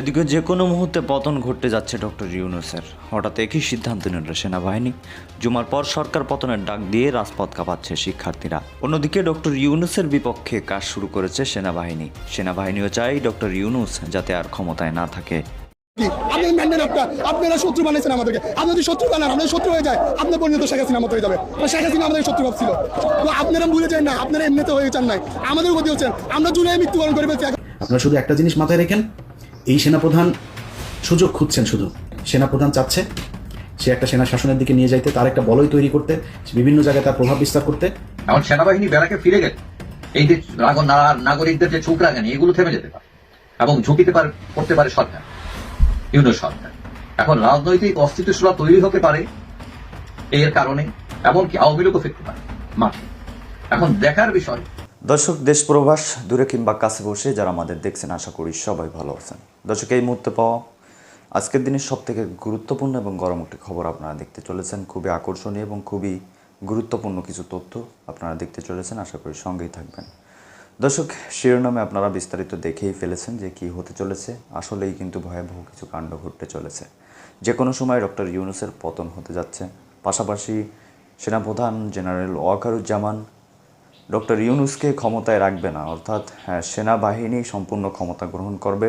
এদিকে যে কোনো মুহূর্তে পতন ঘটতে যাচ্ছে ডক্টর ইউনুসের। হঠাৎ একই সিদ্ধান্ত নিল সেনাবাহিনী। জুমার পর সরকার পতনের ডাক দিয়ে রাজপথ কাঁপাচ্ছে শিক্ষার্থীরা। অন্যদিকে ডক্টর ইউনুসের বিপক্ষে কাজ শুরু করেছে সেনাবাহিনী। সেনাবাহিনীও চাই ডক্টর ইউনুস যাতে আর ক্ষমতায় না থাকে? আপনি মানবেন আপনার। আপনারা শত্রু বানাইছেন আমাদেরকে। আপনি যদি শত্রু বানান আমাদের শত্রু হয়ে যায়। আপনার পরিণত শেখ হাসিনা মতো হয়ে যাবে শেখ হাসিনা আমাদের শত্রু ভাবছিল তো আপনারা ভুলে যান না আপনারা এমনিতে হয়ে চান নাই। আমাদের গতি হচ্ছেন আমরা জুলাই মৃত্যুবরণ করে ফেলছি। আপনারা শুধু একটা জিনিস মাথায় রেখেন এই সেনাপ্রধান সুযোগ খুঁজছেন শুধু। সেনাপ্রধান চাচ্ছে সে একটা সেনা শাসনের দিকে নিয়ে যাইতে, তার একটা বলয় তৈরি করতে বিভিন্ন জায়গায় তার প্রভাব বিস্তার করতে। এখন সেনাবাহিনী বেড়াকে ফিরে গেলে এই যে নাগরিকদের যে চোখ রাগানি এগুলো থেমে যেতে পারে এবং ঝুঁকিতে পারে করতে পারে সরকার ইউনিয়ন সরকার। এখন রাজনৈতিক অস্থিতিশীলতা তৈরি হতে পারে এর কারণে, এমনকি আওয়ামী লীগও ফিরতে পারে। মাঠে। এখন দেখার বিষয় দর্শক, দেশ প্রবাস, দূরে কিংবা কাছে বসে যারা আমাদের দেখছেন, আশা করি সবাই ভালো আছেন। দর্শক, এই মুহূর্তে পাওয়া আজকের দিনের সব থেকে গুরুত্বপূর্ণ এবং গরম একটি খবর আপনারা দেখতে চলেছেন। খুবই আকর্ষণীয় এবং খুবই গুরুত্বপূর্ণ কিছু তথ্য আপনারা দেখতে চলেছেন, আশা করি সঙ্গেই থাকবেন। দর্শক, শিরোনামে আপনারা বিস্তারিত দেখেই ফেলেছেন যে কি হতে চলেছে। আসলেই কিন্তু ভয়াবহ কিছু কাণ্ড ঘটতে চলেছে। যে কোনো সময় ডক্টর ইউনুসের পতন হতে যাচ্ছে। পাশাপাশি সেনাপ্রধান জেনারেল ওয়াকারুজ্জামান ডক্টর ইউনুসকে ক্ষমতায় রাখবে না অর্থাৎ হ্যাঁ, সেনাবাহিনী সম্পূর্ণ ক্ষমতা গ্রহণ করবে।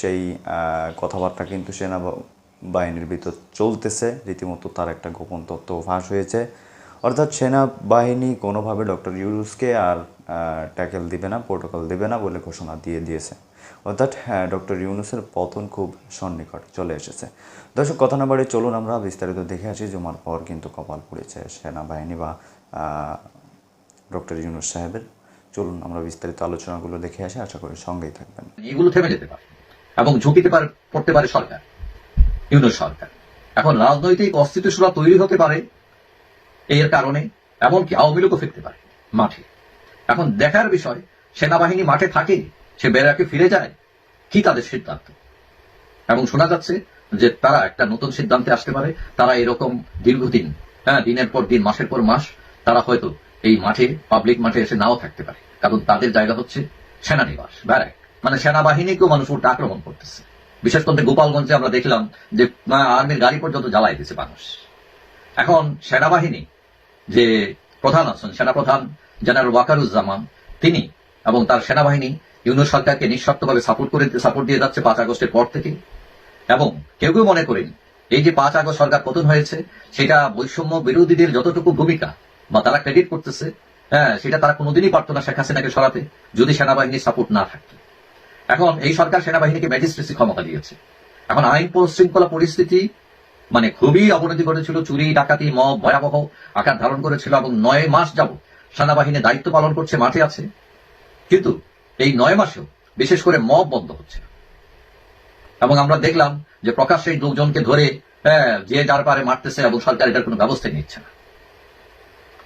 সেই কথাবার্তা কিন্তু সেনা বাহিনীর ভিতর চলতেছে। রীতিমতো তার একটা গোপন তথ্য ফাঁস হয়েছে। অর্থাৎ সেনাবাহিনী কোনোভাবে ডক্টর ইউনুসকে আর ট্যাকেল দিবে না প্রোটোকল দিবে না বলে ঘোষণা দিয়ে দিয়েছে। অর্থাৎ হ্যাঁ ডক্টর ইউনুসের পতন খুব সন্নিকট চলে এসেছে। দর্শক কথা না বাড়ি চলুন আমরা বিস্তারিত দেখে আসি। জমার পর কিন্তু কপাল পড়েছে সেনাবাহিনী বা ডক্টর ইউনুস সাহেবের। চলুন আমরা বিস্তারিত আলোচনাগুলো দেখে আসি, আশা করি সঙ্গেই থাকবেন। এগুলো থেমে যেতে পারে এবং ঝুঁকিতে পারে, পড়তে পারে সরকার ইউনিয়ন সরকার। এখন রাজনৈতিক অস্থিতিশীলতা তৈরি হতে পারে এর কারণে, এমনকি আওয়ামী লীগও ফিরতে পারে মাঠে। এখন দেখার বিষয়, সেনাবাহিনী মাঠে থাকে, সে বেড়াকে ফিরে যায়, কি তাদের সিদ্ধান্ত? এবং শোনা যাচ্ছে যে তারা একটা নতুন সিদ্ধান্তে আসতে পারে, তারা এরকম দীর্ঘদিন হ্যাঁ দিনের পর দিন, মাসের পর মাস, তারা হয়তো এই মাঠে পাবলিক মাঠে এসে নাও থাকতে পারে। কারণ তাদের জায়গা হচ্ছে সেনানিবাস, ব্যারাক। মানে সেনাবাহিনীকেও মানুষ উল্টা আক্রমণ করতেছে। বিশেষ করে গোপালগঞ্জে আমরা দেখলাম যে আর্মির গাড়ি পর্যন্ত জ্বালাই দিয়েছে মানুষ। এখন সেনাবাহিনী যে প্রধান আছেন, সেনাপ্রধান জেনারেল ওয়াকারুজ্জামান, তিনি এবং তার সেনাবাহিনী ইউনিয়ন সরকারকে নিঃশর্তভাবে সাপোর্ট করে সাপোর্ট দিয়ে যাচ্ছে পাঁচ আগস্টের পর থেকে। এবং কেউ কেউ মনে করেন, এই যে পাঁচ আগস্ট সরকার পতন হয়েছে, সেটা বৈষম্য বিরোধীদের যতটুকু ভূমিকা বা তারা ক্রেডিট করতেছে হ্যাঁ সেটা তারা কোনোদিনই পারতো না শেখ হাসিনাকে সরাতে যদি সেনাবাহিনীর সাপোর্ট না থাকতো। এখন এই সরকার সেনাবাহিনীকে ম্যাজিস্ট্রেসি ক্ষমতা দিয়েছে। এখন আইন শৃঙ্খলা পরিস্থিতি মানে খুবই অবনতি ঘটেছিল চুরি ডাকাতি মব ভয়াবহ আকার ধারণ করেছিল এবং নয় মাস যাব সেনাবাহিনী দায়িত্ব পালন করছে মাঠে আছে। কিন্তু এই নয় মাসেও বিশেষ করে মব বন্ধ হচ্ছে। এবং আমরা দেখলাম যে প্রকাশ্যে লোকজনকে ধরে হ্যাঁ, যে যার পারে মারতেছে এবং সরকার এটার কোনো ব্যবস্থা নিচ্ছে না।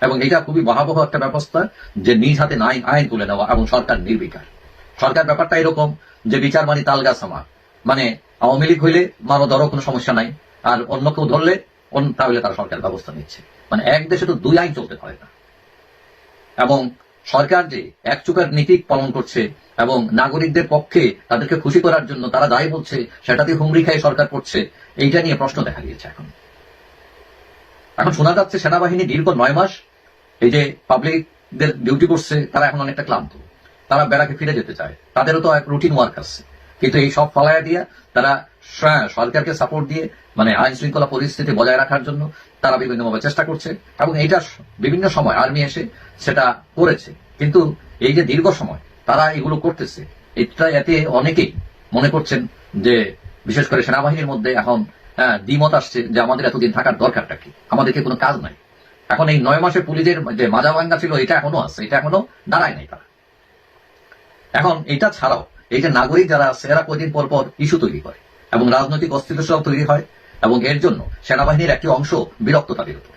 এবং এটা খুবই ভয়াবহ একটা ব্যবস্থা যে নিজ হাতে আইন আইন তুলে নেওয়া এবং সরকার নির্বিকার। সরকার ব্যাপারটা এরকম যে বিচার মানি তালগাছ আমার মানে আওয়ামী লীগ হইলে মারো ধরো কোনো সমস্যা নাই, আর অন্য কেউ ধরলে তাহলে তারা সরকার ব্যবস্থা নিচ্ছে। মানে এক দেশে তো দুই আইন চলতে পারে না। এবং সরকার যে এক চুকার নীতি পালন করছে এবং নাগরিকদের পক্ষে তাদেরকে খুশি করার জন্য তারা দায়ী বলছে সেটাতে হুমড়ি খাই সরকার করছে, এইটা নিয়ে প্রশ্ন দেখা দিয়েছে এখন। এখন শোনা যাচ্ছে সেনাবাহিনী দীর্ঘ নয় মাস এই যে পাবলিকদের ডিউটি করছে তারা এখন অনেকটা ক্লান্ত। তারা বেড়াকে ফিরে যেতে চায়। তাদেরও তো এক রুটিন ওয়ার্ক আছে। কিন্তু এই সব ফলায়া দিয়া তারা সরকারকে সাপোর্ট দিয়ে মানে আইন শৃঙ্খলা পরিস্থিতি বজায় রাখার জন্য তারা বিভিন্নভাবে চেষ্টা করছে এবং এইটা বিভিন্ন সময় আর্মি এসে সেটা করেছে। কিন্তু এই যে দীর্ঘ সময় তারা এগুলো করতেছে এটা এতে অনেকেই মনে করছেন যে বিশেষ করে সেনাবাহিনীর মধ্যে এখন হ্যাঁ, দ্বিমত আসছে যে আমাদের এতদিন থাকার দরকারটা কি? আমাদেরকে কোনো কাজ নাই। এখন এই নয় মাসে পুলিশের যে মাজা ভাঙ্গা ছিল, এটা এখনও আছে, এটা এখনও দাঁড়ায় নাই তারা। এখন এটা ছাড়াও এই যে নাগরিক যারা আছে এরা কদিন পর পর ইস্যু তৈরি করে এবং রাজনৈতিক অস্থিরতাও তৈরি হয় এবং এর জন্য সেনাবাহিনীর একটি অংশ বিরক্ত তাদের উপর।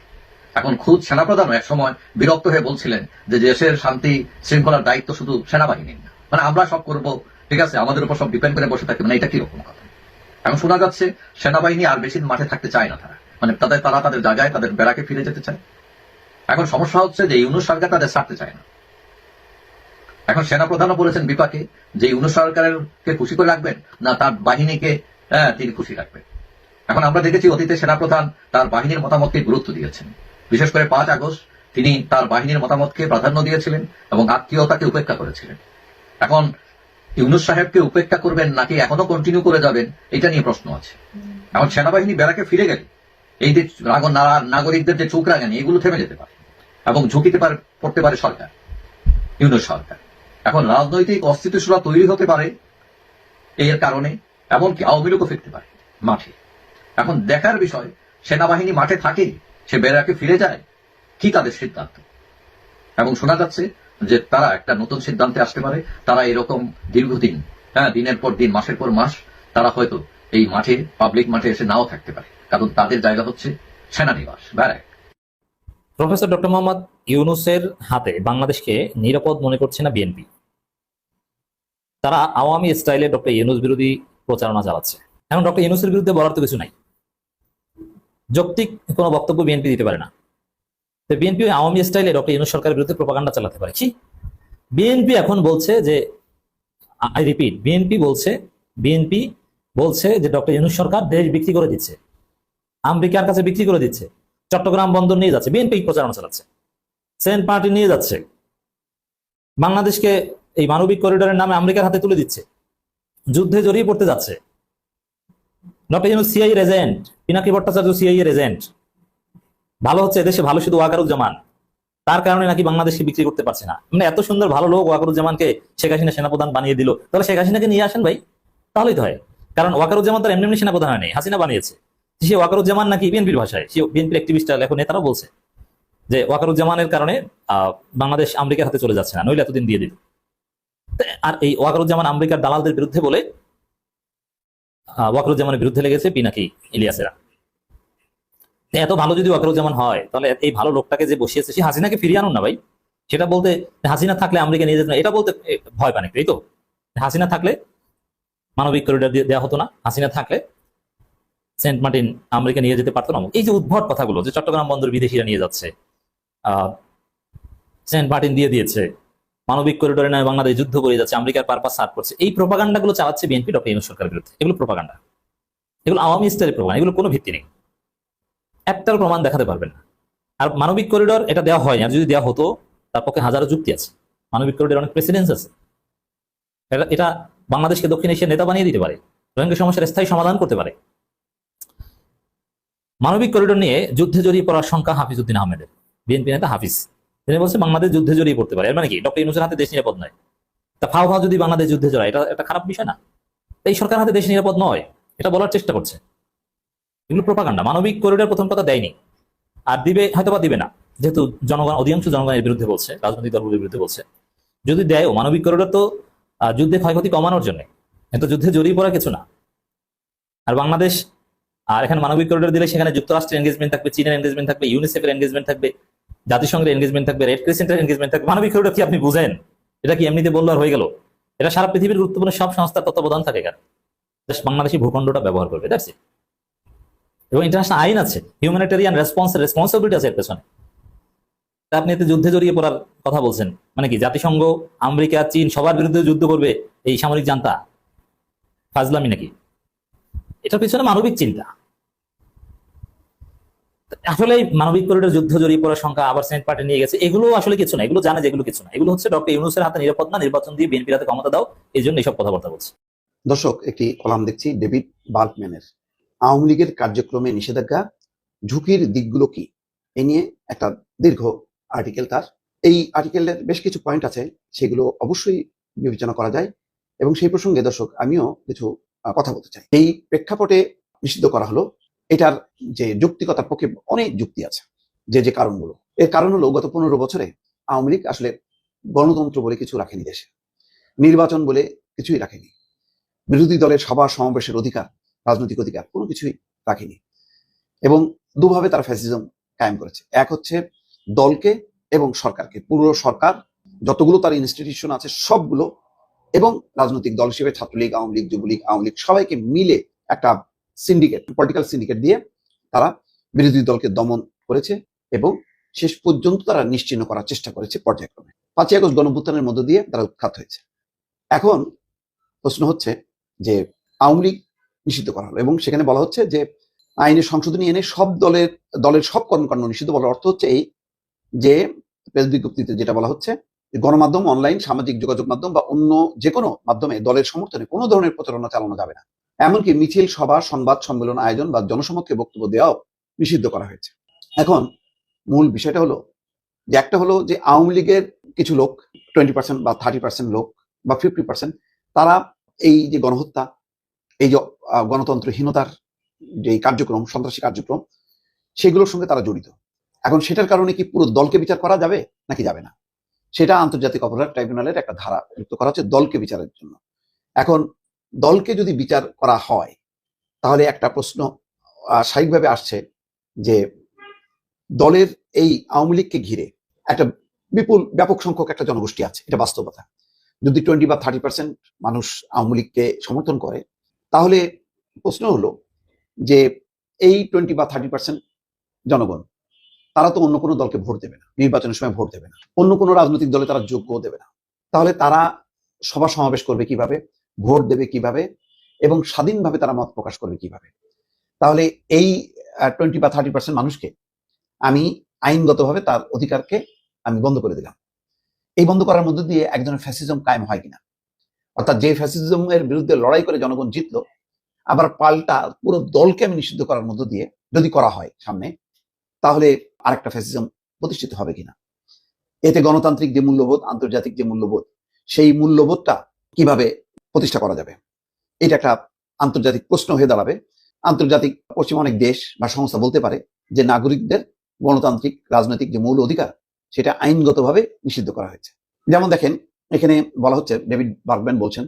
এখন খুদ সেনাপ্রধানও এক সময় বিরক্ত হয়ে বলছিলেন যে দেশের শান্তি শৃঙ্খলার দায়িত্ব শুধু সেনাবাহিনীর না। মানে আমরা সব করব, ঠিক আছে? আমাদের উপর সব ডিপেন্ড করে বসে থাকবে। মানে এটা কীরকম কথা? এখন শোনা যাচ্ছে সেনাবাহিনী আর বেশি মাঠে থাকতে চায় না তারা। মানে তাদের তারা তাদের জায়গায় তাদের বেড়াকে ফিরে যেতে চায়। এখন সমস্যা হচ্ছে যে ইউনুস সরকার তাদের ছাড়তে চায় না। এখন সেনাপ্রধানও বলেছেন বিপাকে যে ইউনুস সরকারকে খুশি করে রাখবেন না তার বাহিনীকে হ্যাঁ, তিনি খুশি রাখবেন। এখন আমরা দেখেছি অতীতে সেনাপ্রধান তার বাহিনীর মতামতকে গুরুত্ব দিয়েছেন। বিশেষ করে পাঁচ আগস্ট তিনি তার বাহিনীর মতামতকে প্রাধান্য দিয়েছিলেন এবং আত্মীয়তাকে উপেক্ষা করেছিলেন। এখন ইউনুস সাহেবকে উপেক্ষা করবেন নাকি এখনও কন্টিনিউ করে যাবেন এটা নিয়ে প্রশ্ন আছে। এখন সেনাবাহিনী বেড়াকে ফিরে গেলে এই যে নাগরিকদের যে চোখ রাগানি এগুলো থেমে যেতে পারে। এবং ঝুঁকিতে পড়তে পারে সরকার, ইউনুস সরকার। এখন রাজনৈতিক অস্থিতিশীলতা তৈরি হতে পারে এর কারণে, এমনকি আওয়ামী লীগও ফিরতে পারে মাঠে। এখন দেখার বিষয়, সেনাবাহিনী মাঠে থাকে সে বেড়াকে ফিরে যায়, কি তাদের সিদ্ধান্ত? এবং শোনা যাচ্ছে যে তারা একটা নতুন সিদ্ধান্তে আসতে পারে, তারা এরকম দীর্ঘদিন হ্যাঁ দিনের পর দিন, মাসের পর মাস, তারা হয়তো এই মাঠে পাবলিক মাঠে এসে নাও থাকতে পারে। কারণ তাদের জায়গা হচ্ছে সেনানিবাস, ব্যারাক। প্রফেসর ডক্টর মোহাম্মদ ইউনুসের হাতে বাংলাদেশকে নিরাপদ মনে করছে না বিএনপি। তারা আওয়ামী স্টাইলে ডক্টর ইউনুস বিরোধী প্রচারণা চালাচ্ছে। এখন ডক্টর ইউনুসের বিরুদ্ধে বলার তো কিছু নাই। যৌক্তিক কোনো বক্তব্য বিএনপি দিতে পারে না। তো বিএনপি আওয়ামী স্টাইলে ডক্টর ইউনুস সরকারের বিরুদ্ধে প্রপাগান্ডা চালাতে পারে। কি বিএনপি এখন বলছে যে, আই রিপিট, বিএনপি বলছে বিএনপি বলছে যে, ডক্টর ইউনুস সরকার দেশ বিক্রি করে দিচ্ছে। আমেরিকার কাছে বিক্রি করে দিচ্ছে। চট্টগ্রাম বন্দর নিয়ে যাচ্ছে, বিএনপি প্রচারণা চালাচ্ছে, সেন্ট পার্টি নিয়ে যাচ্ছে, বাংলাদেশকে এই মানবিক করিডোরের নামে আমেরিকার হাতে তুলে দিচ্ছে, যুদ্ধে জড়িয়ে পড়তে যাচ্ছে। Doctor Yunus CI agent, Pinaki Bhattacharya CI agent. ভালো হচ্ছে, এদেশে ভালো শুধু ওয়াকারুজ্জামান। তার কারণে নাকি বাংলাদেশকে বিক্রি করতে পারছে না। মানে এত সুন্দর ভালো লোক ওয়াকারুজ্জামানকে শেখ হাসিনা সেনাপ্রধান বানিয়ে দিল। তাহলে শেখ হাসিনাকে নিয়ে আসেন ভাই? তাহলেই তো হয়। কারণ ওয়াকারুজ্জামান তার এমনি এমনি সেনাপ্রধান হয়নি, হাসিনা বানিয়েছে। সে ওয়াকারুজ্জামান নাকি বিএনপির ভাষায়, সে বিএনপির অ্যাক্টিভিস্ট এখন নেতারাও বলছে যে ওয়াকারুজ্জামানের কারণে বাংলাদেশ আমেরিকার হাতে চলে যাচ্ছে না, নইলে এতদিন দিয়ে দিত। আর এই ওয়াকারুজ্জামান আমেরিকার দালালদের বিরুদ্ধে বলে ওয়াকারুজ্জামানের বিরুদ্ধে লেগেছে পিনাকি ইলিয়াসেরা। এত ভালো যদি ওয়াকারুজ্জামান হয়, তাহলে এই ভালো লোকটাকে যে বসিয়েছে, সে হাসিনাকে ফিরিয়ে আনুন না ভাই। সেটা বলতে, হাসিনা থাকলে আমেরিকা নিয়ে যেত না, এটা বলতে ভয় পান এই তো। হাসিনা থাকলে মানবিক করিডোর দেওয়া হতো না, হাসিনা থাকলে সেন্ট মার্টিন আমেরিকা নিয়ে যেতে পারতো না এই যে উদ্ভট কথাগুলো যে চট্টগ্রাম বন্দর বিদেশিরা নিয়ে যাচ্ছে সেন্ট মার্টিন দিয়ে দিয়েছে, মানবিক করিডোরে নয় বাংলাদেশ যুদ্ধ করে যাচ্ছে, আমেরিকার পারপাস সার্ভ করছে। এই প্রপাগান্ডাগুলো চালাচ্ছে বিএনপি ডক্টর ইউনুস সরকারের বিরুদ্ধে। এগুলো প্রপাগান্ডা। এগুলো আওয়ামী স্টাইলের প্রমাণ এগুলো কোনো ভিত্তি নেই। একটার প্রমাণ দেখাতে পারবেন না। আর মানবিক করিডোর এটা দেওয়া হয় আর যদি দেওয়া হতো, তার পক্ষে হাজারো যুক্তি আছে। মানবিক করিডোর অনেক প্রেসিডেন্স আছে। এটা- এটা বাংলাদেশকে দক্ষিণ এশিয়ার নেতা বানিয়ে দিতে পারে। রোহিঙ্গা সমস্যার স্থায়ী সমাধান করতে পারে। মানবিক করিডোর নিয়ে যুদ্ধে জড়িয়ে পড়ার সংখ্যা হাফিজউদ্দিন আহমেদের, বিএনপি নেতা হাফিজ। তিনি বলছে বাংলাদেশ যুদ্ধে জড়িয়ে পড়তে পারে। এর মানে কি? ডক্টর ইউনুসের হাতে দেশ নিরাপদ নয়। তা ফাও ফাও যদি বাংলাদেশ যুদ্ধে জড়ায়, এটা একটা খারাপ বিষয় না। এই সরকার হাতে দেশ নিরাপদ নয়। এটা বলার চেষ্টা করছে। এগুলো প্রপাগান্ডা মানবিক করিডোর প্রথম কথা দেয়নি। আর দিবে হয়তো বা দিবে না। যেহেতু জনগণ, অধিকাংশ জনগণের বিরুদ্ধে বলছে, রাজনৈতিক দলগুলির বিরুদ্ধে বলছে। যদি দেয়ও, মানবিক করিডোর তো যুদ্ধে ক্ষয়ক্ষতি কমানোর জন্য। এত যুদ্ধে জড়িয়ে পড়া কিছু না। আর বাংলাদেশ আর এখানে মানবিক করিডোর দিলে সেখানে যুক্তরাষ্ট্রের এনগেজমেন্ট থাকবে, চীনের এনগেজমেন্ট থাকবে ইউনিসেফের এনগেজমেন্ট থাকবে, জাতিসংঘের এনগেজমেন্ট থাকবে রেড ক্রিসেন্টের এনগেজমেন্ট থাকবে। মানবিক করিডোর কি আপনি বুঝেন? এটা কি এমনিতে বলল আর হয়ে গেল? এটা সারা পৃথিবীর গুরুত্বপূর্ণ সব সংস্থার তত্ত্বাবধান থাকে এখানে। বাংলাদেশি ভূখণ্ডটা ব্যবহার করবে দ্যাটস এবং ইন্টারন্যাশনাল আইন আছে হিউম্যানিটেরিয়ান রেসপন্স রেসপন্সিবিলিটি আছে এর পেছনে। আপনি এতে যুদ্ধে জড়িয়ে পড়ার কথা বলছেন। মানে কি, জাতিসংঘ, আমেরিকা, চীন সবার বিরুদ্ধে যুদ্ধ করবে এই সামরিক জান্তা? ফাজলামি নাকি? এটার পিছনে মানবিক চিন্তা। আসলে মানবিক করিডোর যুদ্ধ জড়িয়ে পড়ার সংখ্যা আবার সেন্ট পার্টি নিয়ে গেছে। এগুলো আসলে কিছু না, এগুলো জানে যে এগুলো কিছু না। এগুলো হচ্ছে ডক্টর ইউনুসের হাতে নিরাপদ না, নির্বাচন দিয়ে বিএনপির হাতে ক্ষমতা দাও, এই জন্য এইসব কথাবার্তা বলছে। দর্শক, একটি কলাম দেখছি, ডেভিড বাল্কম্যানের আওয়ামী লীগের কার্যক্রমে নিষেধাজ্ঞা, ঝুঁকির দিকগুলো কি? এ নিয়ে একটা দীর্ঘ আর্টিকেল তার। এই আর্টিকেলের বেশ কিছু পয়েন্ট আছে, সেগুলো অবশ্যই বিবেচনা করা যায়। এবং সেই প্রসঙ্গে দর্শক, আমিও কিছু কথা বলতে চাই। এই প্রেক্ষাপটে নিষিদ্ধ করা হলো। এটার যে যুক্তিকতার পক্ষে অনেক যুক্তি আছে। যে যে কারণগুলো। এর কারণ হলো গত পনেরো বছরে আওয়ামী লীগ আসলে গণতন্ত্র বলে কিছু রাখেনি দেশে। নির্বাচন বলে কিছুই রাখেনি। বিরোধী দলের সভা সমাবেশের অধিকার, রাজনৈতিক অধিকার কোনো কিছুই রাখেনি। এবং দুভাবে তারা ফ্যাসিজম কায়েম করেছে। এক হচ্ছে দলকে এবং সরকারকে। পুরো সরকার, যতগুলো তার ইনস্টিটিউশন আছে সবগুলো এবং রাজনৈতিক দল হিসেবে ছাত্রলীগ, আওয়ামী লীগ, যুবলীগ, আওয়ামী লীগ সবাইকে মিলে একটা সিন্ডিকেট পলিটিক্যাল সিন্ডিকেট দিয়ে তারা বিরোধী দলকে দমন করেছে এবং শেষ পর্যন্ত তারা নিশ্চিহ্ন করার চেষ্টা করেছে পর্যায়ক্রমে। পাঁচই আগস্ট গণভুত্থানের মধ্য দিয়ে তারা উৎখাত হয়েছে। এখন প্রশ্ন হচ্ছে যে আওয়ামী লীগ নিষিদ্ধ করা হলো এবং সেখানে বলা হচ্ছে যে আইনের সংশোধনী এনে সব দলের দলের সব কর্মকাণ্ড নিষিদ্ধ বলার অর্থ হচ্ছে এই যে প্রেস বিজ্ঞপ্তিতে যেটা বলা হচ্ছে গণমাধ্যম, অনলাইন, সামাজিক যোগাযোগ মাধ্যম বা অন্য যে কোনো মাধ্যমে দলের সমর্থনে কোনো ধরনের প্রচারণা চালানো যাবে না। এমনকি মিছিল, সভা, সংবাদ সম্মেলন, আয়োজন বা জনসমক্ষে বক্তব্য দেওয়াও নিষিদ্ধ করা হয়েছে। এখন মূল বিষয়টা হলো যে একটা হলো যে আওয়ামী লীগের কিছু লোক টোয়েন্টি পার্সেন্ট বা থার্টি পার্সেন্ট লোক বা ফিফটি পার্সেন্ট তারা এই যে গণহত্যা, এই যে গণতন্ত্রহীনতার যে কার্যক্রম, সন্ত্রাসী কার্যক্রম, সেগুলোর সঙ্গে তারা জড়িত। এখন সেটার কারণে কি পুরো দলকে বিচার করা যাবে? নাকি যাবে না? সেটা আন্তর্জাতিক অপরাধ ট্রাইব্যুনালের একটা ধারা যুক্ত করা হচ্ছে দলকে বিচারের জন্য। এখন দলকে যদি বিচার করা হয়, তাহলে একটা প্রশ্ন স্বাভাবিকভাবে আসছে যে দলের এই আওয়ামী লীগকে ঘিরে একটা বিপুল, ব্যাপক সংখ্যক একটা জনগোষ্ঠী আছে, এটা বাস্তবতা। যদি টোয়েন্টি বা থার্টি পার্সেন্ট মানুষ আওয়ামী লীগকে সমর্থন করে, তাহলে প্রশ্ন হলো যে এই টোয়েন্টি বা থার্টি পার্সেন্ট জনগণ, তারা তো অন্য কোনো দলকে ভোট দেবে না, নির্বাচনের সময় ভোট দেবে না। অন্য কোনো রাজনৈতিক দলে তারা যোগ্য দেবে না। তাহলে তারা সভা সমাবেশ করবে কীভাবে? ভোট দেবে কীভাবে এবং স্বাধীনভাবে তারা মত প্রকাশ করবে কীভাবে? তাহলে এই টোয়েন্টি বা থার্টি পার্সেন্ট মানুষকে আমি আইনগতভাবে তার অধিকারকে আমি বন্ধ করে দিলাম। এই বন্ধ করার মধ্যে দিয়ে একজনের ফ্যাসিজম কায়েম হয় কিনা? অর্থাৎ যে ফ্যাসিজমের বিরুদ্ধে লড়াই করে জনগণ জিতলো, আবার পাল্টা পুরো দলকে আমি নিষিদ্ধ করার মধ্য দিয়ে যদি করা হয় সামনে, তাহলে আরেকটা ফ্যাসিজম প্রতিষ্ঠিত হবে কিনা? এতে গণতান্ত্রিক যে মূল্যবোধ, আন্তর্জাতিক যে মূল্যবোধ, সেই মূল্যবোধটা কীভাবে প্রতিষ্ঠা করা যাবে। এটা একটা আন্তর্জাতিক প্রশ্ন হয়ে দাঁড়াবে। আন্তর্জাতিক পশ্চিম অনেক দেশ বা সংস্থা বলতে পারে যে নাগরিকদের গণতান্ত্রিক, রাজনৈতিক যে মূল অধিকার, সেটা আইনগতভাবে নিষিদ্ধ করা হয়েছে। যেমন দেখেন, এখানে বলা হচ্ছে, ডেভিড বার্গম্যান বলছেন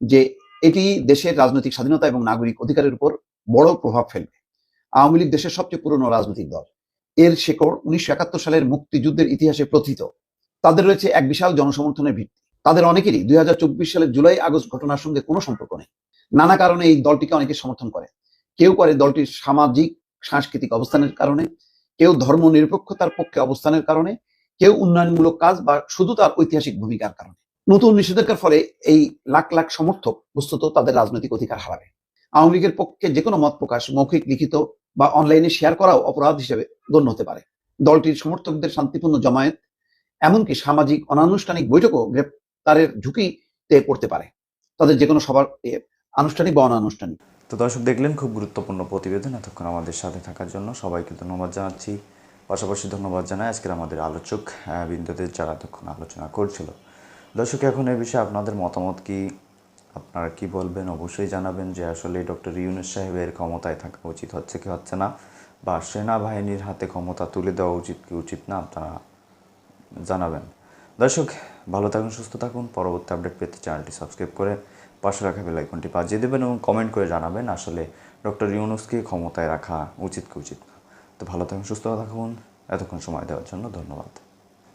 যে এটি দেশের রাজনৈতিক স্বাধীনতা এবং নাগরিক অধিকারের উপর বড় প্রভাব ফেলবে। আওয়ামী লীগ দেশের সবচেয়ে পুরনো রাজনৈতিক দল। এর শেকড় উনিশশো একাত্তর সালের মুক্তিযুদ্ধের ইতিহাসে প্রথিত। তাদের রয়েছে এক বিশাল জনসমর্থনের ভিত্তি। তাদের অনেকেরই দুই হাজার চব্বিশ সালের জুলাই, আগস্ট ঘটনার সঙ্গে কোনো সম্পর্ক নেই। নানা কারণে এই দলটিকে অনেকে সমর্থন করে। কেউ করে দলটির সামাজিক, সাংস্কৃতিক অবস্থানের কারণে, কেউ ধর্ম নিরপেক্ষতার পক্ষে অবস্থানের কারণে, কেউ উন্নয়নমূলক কাজ বা শুধু তার ঐতিহাসিক ভূমিকার কারণে। নতুন নিষেধাজ্ঞার ফলে এই লাখ লাখ সমর্থক বস্তুত তাদের রাজনৈতিক অধিকার হারাবে। আওয়ামী লীগের পক্ষে যে কোনো মত প্রকাশ, মৌখিক, লিখিত বা অনলাইনে শেয়ার করাও অপরাধ হিসেবে গণ্য হতে পারে। দলটির সমর্থকদের শান্তিপূর্ণ জমায়েত, এমনকি সামাজিক, অনানুষ্ঠানিক বৈঠকও গ্রেপ্তারের ঝুঁকিতে পড়তে পারে। তাদের যে কোনো সবার আনুষ্ঠানিক বা অনানুষ্ঠানিক। তো দর্শক দেখলেন, খুব গুরুত্বপূর্ণ প্রতিবেদন এতক্ষণ আমাদের সাথে থাকার জন্য। সবাইকে ধন্যবাদ জানাচ্ছি। পাশাপাশি ধন্যবাদ জানাই আজকের আমাদের আলোচক বিন্দুদের যারা এতক্ষণ আলোচনা করছিল। দর্শক, এখন এ বিষয়ে আপনাদের মতামত কি? আপনারা কি বলবেন? অবশ্যই জানাবেন যে আসলে ডক্টর ইউনুস সাহেবের ক্ষমতায় থাকা উচিত হচ্ছে কি হচ্ছে না? বা সেনাবাহিনীর হাতে ক্ষমতা তুলে দেওয়া উচিত কি উচিত না? আপনারা জানাবেন। দর্শক ভালো থাকুন, সুস্থ থাকুন। পরবর্তী আপডেট পেতে চ্যানেলটি সাবস্ক্রাইব করে পাশে রাখা বেল আইকনটি বাজিয়ে দেবেন এবং কমেন্ট করে জানাবেন আসলে ডক্টর ইউনুসকে ক্ষমতায় রাখা উচিত কি উচিত তো ভালো থাকুন, সুস্থ থাকুন। এতক্ষণ সময় দেওয়ার জন্য ধন্যবাদ।